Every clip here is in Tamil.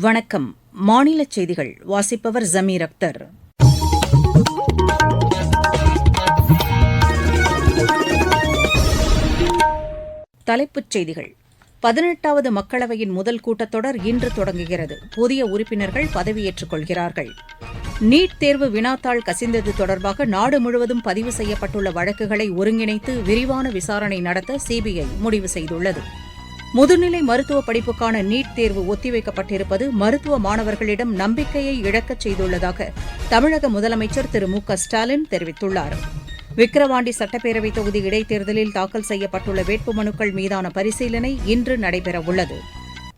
வணக்கம். மாநில செய்திகள். வாசிப்பவர் ஜமீர் அக்தர். தலைப்புச் செய்திகள். பதினெட்டாவது மக்களவையின் முதல் கூட்டத்தொடர் இன்று தொடங்குகிறது. புதிய உறுப்பினர்கள் பதவியேற்றுக் கொள்கிறார்கள். நீட் தேர்வு வினாத்தாள் கசிந்தது தொடர்பாக நாடு முழுவதும் பதிவு செய்யப்பட்டுள்ள வழக்குகளை ஒருங்கிணைத்து விரிவான விசாரணை நடத்த சிபிஐ முடிவு செய்துள்ளது. முதுநிலை மருத்துவ படிப்புக்கான நீட் தேர்வு ஒத்திவைக்கப்பட்டிருப்பது மருத்துவ மாணவர்களிடம் நம்பிக்கையை இழக்கச் செய்துள்ளதாக தமிழக முதலமைச்சர் திரு மு க ஸ்டாலின் தெரிவித்துள்ளார். விக்கிரவாண்டி சட்டப்பேரவை தொகுதி இடைத்தேர்தலில் தாக்கல் செய்யப்பட்டுள்ள வேட்புமனுக்கள் மீதான பரிசீலனை இன்று நடைபெறவுள்ளது.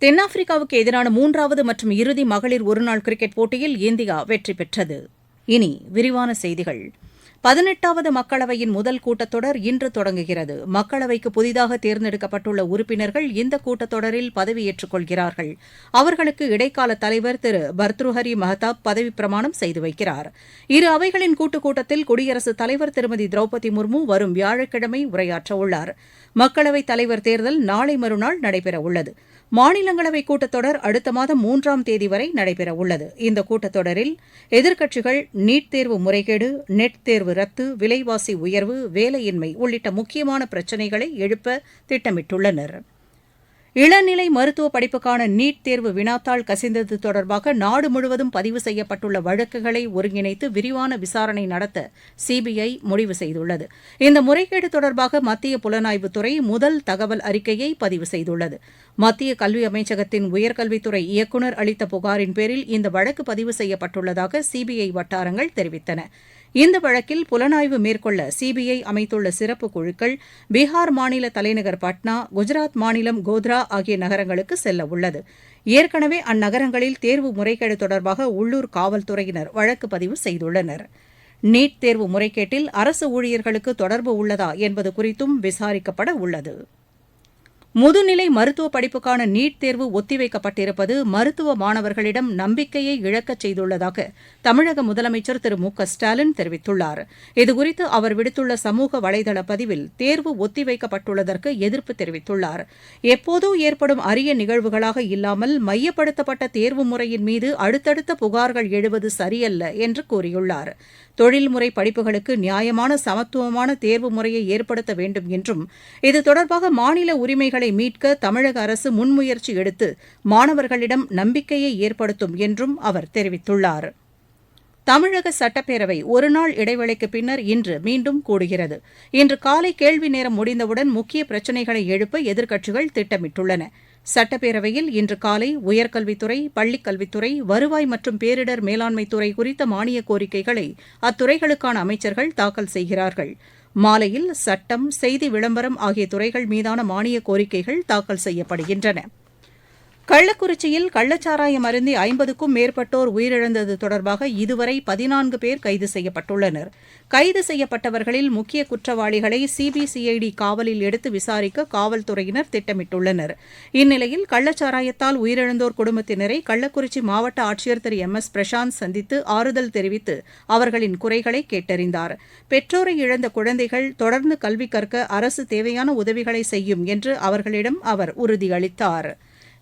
தென்னாப்பிரிக்காவுக்கு எதிரான மூன்றாவது மற்றும் இறுதி மகளிர் ஒருநாள் கிரிக்கெட் போட்டியில் இந்தியா வெற்றி பெற்றது. இனி விரிவான செய்திகள். பதினெட்டாவது மக்களவையின் முதல் கூட்டத்தொடர் இன்று தொடங்குகிறது. மக்களவைக்கு புதிதாக தேர்ந்தெடுக்கப்பட்டுள்ள உறுப்பினர்கள் இந்த கூட்டத்தொடரில் பதவியேற்றுக் கொள்கிறார்கள். அவர்களுக்கு இடைக்கால தலைவர் திரு. பர்த்ருஹரி மஹதாப் பதவிப்பிரமாணம் செய்து வைக்கிறார். இரு அவைகளின் கூட்டுக் கூட்டத்தில் குடியரசுத் தலைவர் திருமதி திரௌபதி முர்மு வரும் வியாழக்கிழமை உரையாற்றவுள்ளார். மக்களவைத் தலைவர் தேர்தல் நாளை மறுநாள் நடைபெறவுள்ளது. மாநிலங்களவை கூட்டத்தொடர் அடுத்த மாதம் மூன்றாம் தேதி வரை நடைபெறவுள்ளது. இந்த கூட்டத்தொடரில் எதிர்க்கட்சிகள் நீட் தேர்வு முறைகேடு நெட் தேர்வு ரத்து விலைவாசி உயர்வு வேலையின்மை உள்ளிட்ட முக்கியமான பிரச்சினைகளை எழுப்ப திட்டமிட்டுள்ளனா் இளநிலை மருத்துவ படிப்புக்கான நீட் தேர்வு வினாத்தாள் கசிந்தது தொடர்பாக நாடு முழுவதும் பதிவு செய்யப்பட்டுள்ள வழக்குகளை ஒருங்கிணைத்து விரிவான விசாரணை நடத்த சிபிஐ முடிவு செய்துள்ளது. இந்த முறைகேடு தொடர்பாக மத்திய புலனாய்வுத்துறை முதல் தகவல் அறிக்கையை பதிவு செய்துள்ளது. மத்திய கல்வி அமைச்சகத்தின் உயர்கல்வித்துறை இயக்குநர் அளித்த புகாரின் பேரில் இந்த வழக்கு பதிவு செய்யப்பட்டுள்ளதாக சிபிஐ வட்டாரங்கள் தெரிவித்தன. இந்த வழக்கில் புலனாய்வு மேற்கொள்ள சிபிஐ அமைத்துள்ள சிறப்பு குழுக்கள் பீகார் மாநில தலைநகர் பட்னா குஜராத் மாநிலம் கோத்ரா ஆகிய நகரங்களுக்கு செல்ல உள்ளது. ஏற்கனவே அந்நகரங்களில் தேர்வு முறைகேடு தொடர்பாக உள்ளூர் காவல்துறையினர் வழக்கு பதிவு செய்துள்ளனர். நீட் தேர்வு முறைகேட்டில் அரசு ஊழியர்களுக்கு தொடர்பு உள்ளதா என்பது குறித்தும் விசாரிக்கப்பட உள்ளது. முதுநிலை மருத்துவ படிப்புக்கான நீட் தேர்வு ஒத்திவைக்கப்பட்டிருப்பது மருத்துவ மாணவர்களிடம் நம்பிக்கையை இழக்கச் செய்துள்ளதாக தமிழக முதலமைச்சர் திரு மு க ஸ்டாலின் தெரிவித்துள்ளார். இதுகுறித்து அவர் விடுத்துள்ள சமூக வலைதள பதிவில் தேர்வு ஒத்திவைக்கப்பட்டுள்ளதற்கு எதிர்ப்பு தெரிவித்துள்ளார். எப்போதோ ஏற்படும் அரிய நிகழ்வுகளாக இல்லாமல் மையப்படுத்தப்பட்ட தேர்வு முறையின் மீது அடுத்தடுத்த புகார்கள் எழுவது சரியல்ல என்று கூறியுள்ளார். தொழில்முறை படிப்புகளுக்கு நியாயமான சமத்துவமான தேர்வு முறையை ஏற்படுத்த வேண்டும் என்றும் இது தொடர்பாக மாநில உரிமைகளை மீட்க தமிழக அரசு முன்முயற்சி எடுத்து மாணவர்களிடம் நம்பிக்கையை ஏற்படுத்தும் என்றும் அவர் தெரிவித்துள்ளார். தமிழக சட்டப்பேரவை ஒருநாள் இடைவெளிக்கு பின்னர் இன்று மீண்டும் கூடுகிறது. இன்று காலை கேள்வி நேரம் முடிந்தவுடன் முக்கிய பிரச்சினைகளை எழுப்ப எதிர்க்கட்சிகள் திட்டமிட்டுள்ளன. சட்டப்பேரவையில் இன்று காலை உயர்கல்வித்துறை பள்ளிக் கல்வித்துறை வருவாய் மற்றும் பேரிடர் மேலாண்மைத்துறை குறித்த மானிய கோரிக்கைகளை அத்துறைகளுக்கான அமைச்சர்கள் தாக்கல் செய்கிறார்கள். மாலையில் சட்டம் செய்தி விளம்பரம் ஆகிய துறைகள் மீதான மானிய கோரிக்கைகள் தாக்கல் செய்யப்படுகின்றன. கள்ளக்குறிச்சியில் கள்ளச்சாராயம் அருந்தி ஐம்பதுக்கும் மேற்பட்டோர் உயிரிழந்தது தொடர்பாக இதுவரை பதினான்கு பேர் கைது செய்யப்பட்டுள்ளனர். கைது செய்யப்பட்டவர்களில் முக்கிய குற்றவாளிகளை சிபிசிஐடி காவலில் எடுத்து விசாரிக்க காவல்துறையினர் திட்டமிட்டுள்ளனர். இந்நிலையில் கள்ளச்சாராயத்தால் உயிரிழந்தோர் குடும்பத்தினரை கள்ளக்குறிச்சி மாவட்ட ஆட்சியர் திரு எம் எஸ் பிரசாந்த் சந்தித்து ஆறுதல் தெரிவித்து அவர்களின் குறைகளை கேட்டறிந்தார். பெற்றோரை இழந்த குழந்தைகள் தொடர்ந்து கல்வி கற்க அரசு தேவையான உதவிகளை செய்யும் என்று அவர்களிடம் அவர் உறுதியளித்தார்.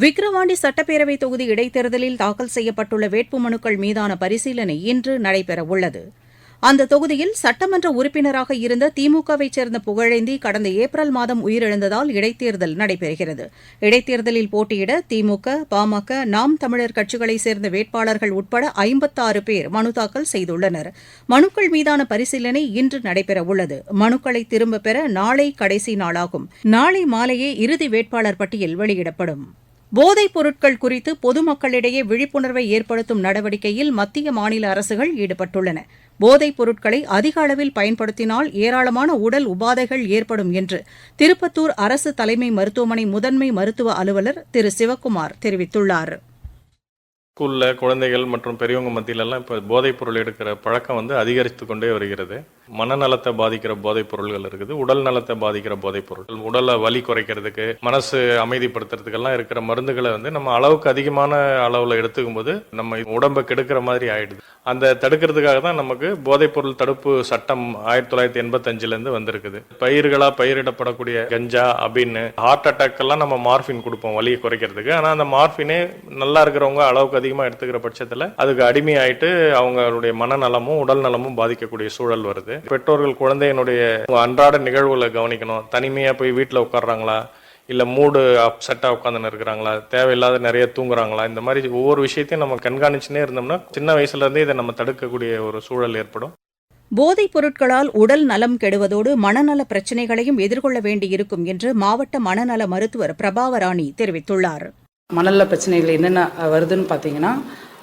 விக்கிரவாண்டி சட்டப்பேரவை தொகுதி இடைத்தேர்தலில் தாக்கல் செய்யப்பட்டுள்ள வேட்புமனுக்கள் மீதான பரிசீலனை இன்று நடைபெறவுள்ளது. அந்த தொகுதியில் சட்டமன்ற உறுப்பினராக இருந்த திமுகவைச் சேர்ந்த புகழேந்தி கடந்த ஏப்ரல் மாதம் உயிரிழந்ததால் இடைத்தேர்தல் நடைபெறுகிறது. இடைத்தேர்தலில் போட்டியிட திமுக பாமக நாம் தமிழர் கட்சிகளைச் சேர்ந்த வேட்பாளர்கள் உட்பட ஐம்பத்தாறு பேர் மனு தாக்கல் செய்துள்ளனர். மனுக்கள் மீதான பரிசீலனை இன்று நடைபெறவுள்ளது. மனுக்களை திரும்பப் பெற நாளை கடைசி நாளாகும். நாளை மாலையே இறுதி வேட்பாளர் பட்டியல் வெளியிடப்படும். போதைப் பொருட்கள் குறித்து பொதுமக்களிடையே விழிப்புணர்வை ஏற்படுத்தும் நடவடிக்கையில் மத்திய மாநில அரசுகள் ஈடுபட்டுள்ளன. போதைப் பொருட்களை அதிக அளவில் பயன்படுத்தினால் ஏராளமான உடல் உபாதைகள் ஏற்படும் என்று திருப்பத்தூர் அரசு தலைமை மருத்துவமனை முதன்மை மருத்துவ அலுவலர் திரு. சிவக்குமார் தெரிவித்துள்ளார். ஸ்கூலில் குழந்தைகள் மற்றும் பெரியவங்க மத்தியிலெல்லாம் இப்போ போதைப் பொருள் எடுக்கிற பழக்கம் வந்து அதிகரித்து கொண்டே வருகிறது. மனநலத்தை பாதிக்கிற போதைப் பொருள்கள் இருக்குது. உடல் நலத்தை பாதிக்கிற போதைப் பொருட்கள். உடலை வலி குறைக்கிறதுக்கு மனசு அமைதிப்படுத்துறதுக்கெல்லாம் இருக்கிற மருந்துகளை வந்து நம்ம அளவுக்கு அதிகமான அளவில் எடுத்துக்கும் போது நம்ம உடம்பை கெடுக்கிற மாதிரி ஆயிடுது. அந்த தடுக்கிறதுக்காக தான் நமக்கு போதைப் பொருள் தடுப்பு சட்டம் ஆயிரத்தி தொள்ளாயிரத்தி எண்பத்தஞ்சிலேருந்து வந்திருக்குது. பயிர்களாக பயிரிடப்படக்கூடிய கஞ்சா அபின்னு ஹார்ட் அட்டாக் எல்லாம் நம்ம மார்ஃபின் கொடுப்போம் வலியை குறைக்கிறதுக்கு. ஆனால் அந்த மார்ஃபினே நல்லா இருக்கிறவங்க அளவுக்கு அதிகமாக எடுத்துக்கிற பட்சத்தில் அதுக்கு அடிமையாயிட்டு அவங்களுடைய மனநலமும் உடல் நலமும் பாதிக்கக்கூடிய சூழல் வருது. பெற்றோர்கள் குழந்தையினுடைய அன்றாட நிகழ்வுகளை கவனிக்கணும். தனிமையாக போய் வீட்டில் உட்கார்றாங்களா? இல்லை மூடு அப்செட்டாக உட்காந்துன்னு இருக்கிறாங்களா? தேவையில்லாத நிறைய தூங்குறாங்களா? இந்த மாதிரி ஒவ்வொரு விஷயத்தையும் நம்ம கண்காணிச்சுனே இருந்தோம்னா சின்ன வயசுலேருந்தே இதை நம்ம தடுக்கக்கூடிய ஒரு சூழல் ஏற்படும். போதைப் பொருட்களால் உடல் நலம் கெடுவதோடு மனநல பிரச்சினைகளையும் எதிர்கொள்ள வேண்டியிருக்கும் என்று மாவட்ட மனநல மருத்துவர் பிரபாவராணி தெரிவித்துள்ளார். மணல்ல பிரச்சனைகள் என்னென்ன வருதுன்னு பார்த்தீங்கன்னா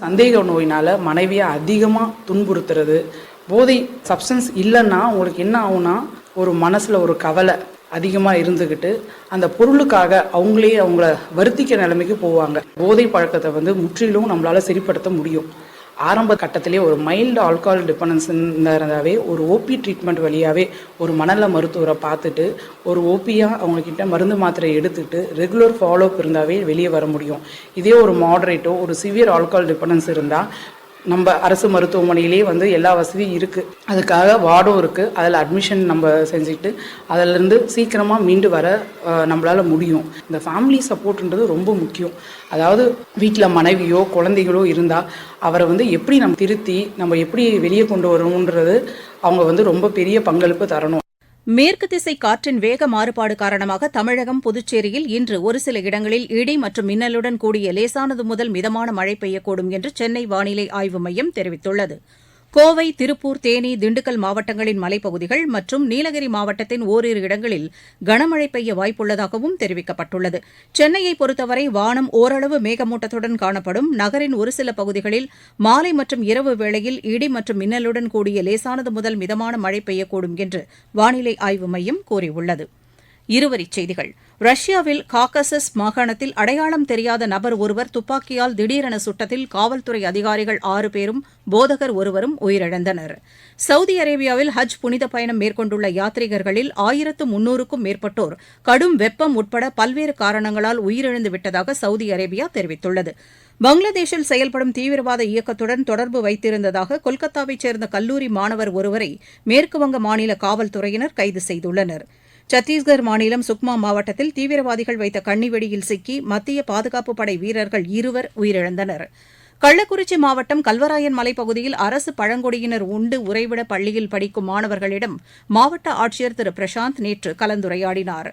சந்தேக நோயினால் மனைவியை அதிகமாக துன்புறுத்துறது. போதை சப்ஸ்டன்ஸ் இல்லைன்னா உங்களுக்கு என்ன ஆகும்னா ஒரு மனசில் ஒரு கவலை அதிகமாக இருந்துக்கிட்டு அந்த பொருளுக்காக அவங்களே அவங்கள வருத்திக்க நிலைமைக்கு போவாங்க. போதை பழக்கத்தை வந்து முற்றிலும் நம்மளால் சரிப்படுத்த முடியும். ஆரம்ப கட்டத்திலே ஒரு மைல்டு ஆல்கஹால் டிபெண்டன்ஸ் இருந்தாவே ஒரு ஓபி ட்ரீட்மெண்ட் வழியாகவே ஒரு மணல மருத்துவரை பார்த்துட்டு ஒரு ஓபியாக அவங்கக்கிட்ட மருந்து மாத்திரை எடுத்துட்டு ரெகுலர் ஃபாலோஅப் இருந்தாவே வெளியே வர முடியும். இதே ஒரு மாடரேட்டோ ஒரு சிவியர் ஆல்கஹால் டிபெண்டன்ஸ் இருந்தால் நம்ம அரசு மருத்துவமனையிலே வந்து எல்லா வசதியும் இருக்குது அதுக்காக வார்டும் இருக்குது அதில் அட்மிஷன் நம்ம செஞ்சுட்டு அதிலேருந்து சீக்கிரமாக மீண்டு வர நம்மளால் நம்மளால முடியும். இந்த ஃபேமிலி சப்போர்ட்ன்றது ரொம்ப முக்கியம். அதாவது வீட்டில் மனைவியோ குழந்தைகளோ இருந்தால் அவரை வந்து எப்படி நம்ம திருத்தி நம்ம எப்படி வெளியே கொண்டு வரணுன்றது அவங்க வந்து ரொம்ப பெரிய பங்களிப்பு தரணும். மேற்கு திசை காற்றின் வேக மாறுபாடு காரணமாக தமிழகம் புதுச்சேரியில் இன்று ஒரு சில இடங்களில் இடி மற்றும் மின்னலுடன் கூடிய லேசானது முதல் மிதமான மழை பெய்யக்கூடும் என்று சென்னை வானிலை ஆய்வு மையம் தெரிவித்துள்ளது. கோவை திருப்பூர் தேனி திண்டுக்கல் மாவட்டங்களின் மலைப்பகுதிகள் மற்றும் நீலகிரி மாவட்டத்தின் ஓரிரு இடங்களில் கனமழை பெய்ய வாய்ப்புள்ளதாகவும் தெரிவிக்கப்பட்டுள்ளது. சென்னையை பொறுத்தவரை வானம் ஓரளவு மேகமூட்டத்துடன் காணப்படும். நகரின் ஒரு சில பகுதிகளில் மாலை மற்றும் இரவு வேளையில் இடி மற்றும் மின்னலுடன் கூடிய லேசானது முதல் மிதமான மழை பெய்யக்கூடும் என்று வானிலை ஆய்வு மையம் கூறியுள்ளது. இருவரிச் செய்திகள். ரஷ்யாவில் காக்கசஸ் மாகாணத்தில் அடையாளம் தெரியாத நபர் ஒருவர் துப்பாக்கியால் திடீரென சுட்டத்தில் காவல்துறை அதிகாரிகள் ஆறு பேரும் போதகர் ஒருவரும் உயிரிழந்தனர். சவுதி அரேபியாவில் ஹஜ் புனித பயணம் மேற்கொண்டுள்ள யாத்ரீகர்களில் ஆயிரத்து முன்னூறுக்கும் மேற்பட்டோர் கடும் வெப்பம் உட்பட பல்வேறு காரணங்களால் உயிரிழந்து விட்டதாக சவுதி அரேபியா தெரிவித்துள்ளது. பங்களாதேஷில் செயல்படும் தீவிரவாத இயக்கத்துடன் தொடர்பு வைத்திருந்ததாக கொல்கத்தாவைச் சேர்ந்த கல்லூரி மாணவர் ஒருவரை மேற்குவங்க மாநில காவல்துறையினர் கைது செய்துள்ளனர். சத்தீஸ்கர் மாநிலம் சுக்மா மாவட்டத்தில் தீவிரவாதிகள் வைத்த கண்ணிவெடியில் சிக்கி மத்திய பாதுகாப்பு படை வீரர்கள் இருவர் உயிரிழந்தனர். கள்ளக்குறிச்சி மாவட்டம் கல்வராயன் மலைப்பகுதியில் அரசு பழங்குடியினர் உண்டு உறைவிட பள்ளியில் படிக்கும் மாணவர்களிடம் மாவட்ட ஆட்சியர் திரு. பிரசாந்த் நேற்று கலந்துரையாடினார்.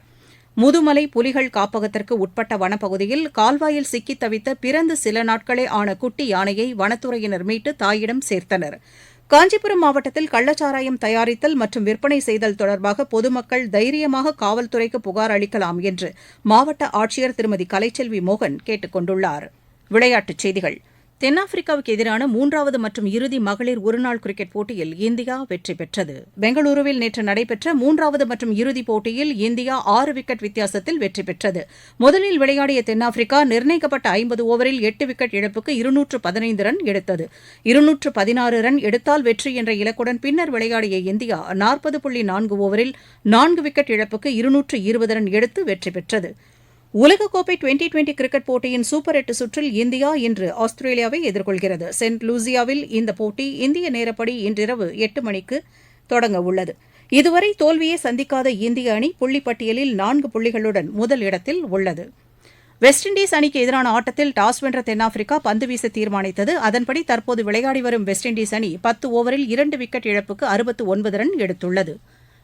முதுமலை புலிகள் காப்பகத்திற்கு உட்பட்ட வனப்பகுதியில் கால்வாயில் சிக்கித் தவித்த பிறந்து சில நாட்களே ஆன குட்டி யானையை வனத்துறையினர் மீட்டு தாயிடம் சேர்த்தனர். காஞ்சிபுரம் மாவட்டத்தில் கள்ளச்சாராயம் தயாரித்தல் மற்றும் விற்பனை செய்தல் தொடர்பாக பொதுமக்கள் தைரியமாக காவல்துறைக்கு புகார் அளிக்கலாம் என்று மாவட்ட ஆட்சியர் திருமதி கலைச்செல்வி மோகன் கேட்டுக் கொண்டுள்ளார் விளையாட்டுச் செய்திகள். தென்னாப்பிரிக்காவுக்கு எதிரான மூன்றாவது மற்றும் இறுதி மகளிர் ஒருநாள் கிரிக்கெட் போட்டியில் இந்தியா வெற்றி பெற்றது. பெங்களூருவில் நேற்று நடைபெற்ற மூன்றாவது மற்றும் இறுதிப் போட்டியில் இந்தியா ஆறு விக்கெட் வித்தியாசத்தில் வெற்றி பெற்றது. முதலில் விளையாடிய தென்னாப்பிரிக்கா நிர்ணயிக்கப்பட்ட ஐம்பது ஓவரில் எட்டு விக்கெட் இழப்புக்கு இருநூற்று பதினைந்து ரன் எடுத்தது. இருநூற்று பதினாறு ரன் எடுத்தால் வெற்றி என்ற இலக்குடன் பின்னர் விளையாடிய இந்தியா நாற்பது புள்ளி நான்கு ஓவரில் நான்கு விக்கெட் இழப்புக்கு இருநூற்று இருபது ரன் எடுத்து வெற்றி பெற்றது. உலகக்கோப்பை டுவெண்டி டுவெண்டி கிரிக்கெட் போட்டியின் சூப்பர் எட்டு சுற்றில் இந்தியா இன்று ஆஸ்திரேலியாவை எதிர்கொள்கிறது. சென்ட் லூசியாவில் இந்த போட்டி இந்திய நேரப்படி இன்றிரவு எட்டு மணிக்கு தொடங்க உள்ளது. இதுவரை தோல்வியை சந்திக்காத இந்திய அணி புள்ளிப்பட்டியலில் நான்கு புள்ளிகளுடன் முதல் இடத்தில் உள்ளது. வெஸ்ட் இண்டீஸ் அணிக்கு எதிரான ஆட்டத்தில் டாஸ் வென்ற தென்னாப்பிரிக்கா பந்து வீச தீர்மானித்தது. அதன்படி தற்போது விளையாடி வரும் வெஸ்ட் இண்டீஸ் அணி பத்து ஓவரில் இரண்டு விக்கெட் இழப்புக்கு அறுபத்து ஒன்பது ரன் எடுத்துள்ளது.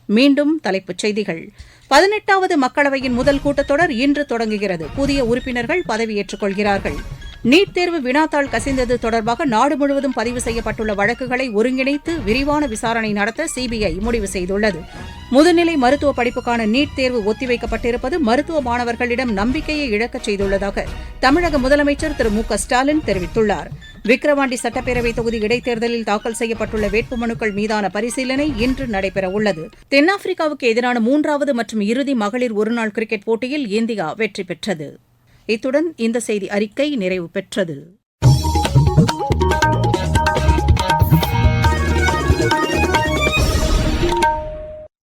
மீண்டும் தலைப்புச் செய்திகள். பதினெட்டாவது மக்களவையின் முதல் கூட்டத்தொடர் இன்று தொடங்குகிறது. புதிய உறுப்பினர்கள் பதவியேற்றுக் கொள்கிறார்கள் நீட் தேர்வு வினாத்தாள் கசிந்தது தொடர்பாக நாடு முழுவதும் பதிவு செய்யப்பட்டுள்ள வழக்குகளை ஒருங்கிணைத்து விரிவான விசாரணை நடத்த சிபிஐ முடிவு செய்துள்ளது. முதுநிலை மருத்துவ படிப்புக்கான நீட் தேர்வு ஒத்திவைக்கப்பட்டிருப்பது மருத்துவ மாணவர்களிடம் நம்பிக்கையை இழக்கச் செய்துள்ளதாக தமிழக முதலமைச்சர் திரு மு க ஸ்டாலின் தெரிவித்துள்ளார். விக்கிரவாண்டி சட்டப்பேரவை தொகுதி இடைத்தேர்தலில் தாக்கல் செய்யப்பட்டுள்ள வேட்புமனுக்கள் மீதான பரிசீலனை இன்று நடைபெறவுள்ளது. தென்னாப்பிரிக்காவுக்கு எதிரான மூன்றாவது மற்றும் இறுதி மகளிர் ஒருநாள் கிரிக்கெட் போட்டியில் இந்தியா வெற்றி பெற்றது. இத்துடன் இந்த செய்தி அறிக்கை நிறைவு பெற்றது.